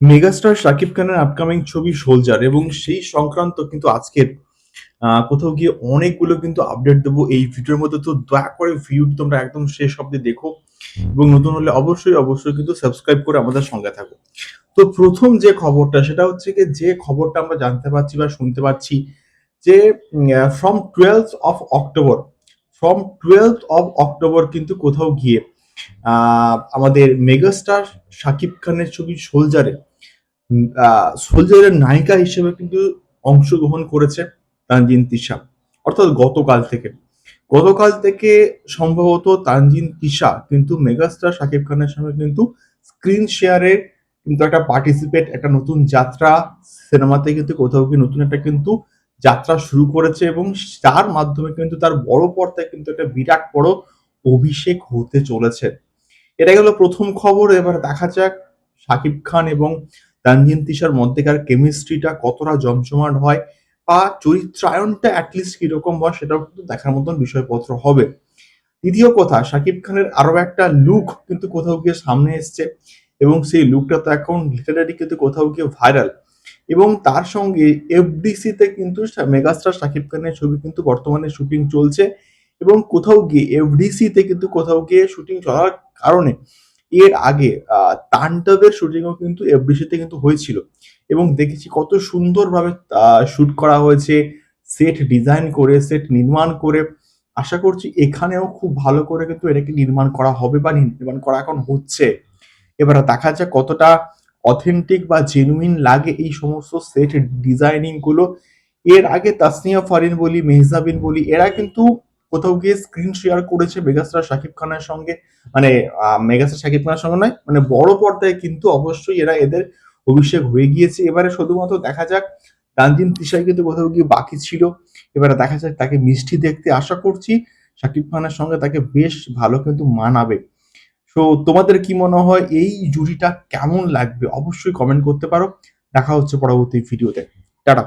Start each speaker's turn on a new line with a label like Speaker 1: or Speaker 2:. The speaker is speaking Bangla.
Speaker 1: মেগাস্টার শাকিব খানের আপকামিং ছবি সোলজার এবং সেই সংক্রান্ত কিন্তু আজকের কোথাও গিয়ে অনেকগুলো কিন্তু আপডেট দেবো এই ভিডিওর মধ্যে। তো দয়া করে ভিডিওটি তোমরা একদম শেষ অব্দি দেখো এবং নতুন হলে অবশ্যই অবশ্যই কিন্তু সাবস্ক্রাইব করে আমাদের সঙ্গে থাকো। তো প্রথম যে খবরটা, সেটা হচ্ছে কি যে খবরটা আমরা জানতে পারছি বা শুনতে পাচ্ছি যে from twelve of October from twelve of October কিন্তু কোথাও গিয়ে আমাদের মেগাস্টার শাকিব খানের ছবি সোলজারে সোলজারের নায়িকা হিসেবে কিন্তু অংশগ্রহণ করেছে তানজিন তিশা, অর্থাৎ গতকাল থেকে। গতকাল থেকে সম্ভবত তানজিন তিশা কিন্তু মেগাস্টার শাকিব খানের সঙ্গে কিন্তু স্ক্রিন শেয়ারে কিন্তু একটা পার্টিসিপেট একটা নতুন যাত্রা সিনেমাতে কিন্তু কোথাও কি নতুন একটা কিন্তু যাত্রা শুরু করেছে এবং তার মাধ্যমে কিন্তু তার বড় পর্দায় কিন্তু একটা বিরাট বড় অভিষেক হতে চলেছে। এটা গেল প্রথম খবর। এবার দেখা যাক শাকিব খান এবং তানজিন তিশার মধ্যেকার কেমিস্ট্রিটা কতটা জমজমাট হয় বা চরিত্রায়নটা অ্যাটলিস্ট কীরকম হয় সেটাও কিন্তু দেখার মতন বিষয়পত্র হবে। দ্বিতীয় কথা শাকিব খানের আরও একটা লুক কিন্তু কোথাও গিয়ে সামনে এসছে এবং সেই লুকটা তো এখন লিটারারি কিন্তু কোথাও গিয়ে ভাইরাল এবং তার সঙ্গে এফডিসিতে কিন্তু মেগাস্টার শাকিব খানের ছবি কিন্তু বর্তমানে শুটিং চলছে। এবং কোথাও গিয়ে এফডিসি তে কিন্তু কোথাও গিয়ে শুটিং চলার কারণে এর আগে আহ, তাণ্ডবের শুটিংও কিন্তু এফডিসি তে কিন্তু হয়েছিল। এবং দেখেছি কত সুন্দরভাবে শুট করা হয়েছে সেট ডিজাইন করে সেট নির্মাণ করে। আশা করছি এখানেও খুব ভালো করে কিন্তু এটাকে নির্মাণ করা হবে বা নির্মাণ করা এখন হচ্ছে। এবার দেখা যাক কতটা অথেন্টিক বা জেনুইন লাগে এই সমস্ত সেট ডিজাইনিংগুলো এর আগে তাসনিয়া ফারিন বলি মেহজাবিন বলি এরা কিন্তু কোথাও গিয়ে স্ক্রিন শেয়ার করেছে মেগাস্টার শাকিব খানের সঙ্গে। মানে মেগাস্টার শাকিব খানের সঙ্গে নয় মানে বড় পর্দায় কিন্তু অবশ্যই এরা এদের অভিষেক হয়ে গিয়েছে। এবারে শুধুমাত্র দেখা যাক, তানজিন তিশাই কিন্তু কোথাও গিয়ে বাকি ছিল। এবারে দেখা যাক তাকে মিষ্টি দেখতে আশা করছি, শাকিব খানের সঙ্গে তাকে বেশ ভালো কিন্তু মানাবে। সো তোমাদের কি মনে হয়, এই জুড়িটা কেমন লাগবে? অবশ্যই কমেন্ট করতে পারো। দেখা হচ্ছে পরবর্তী ভিডিওতে টাটা।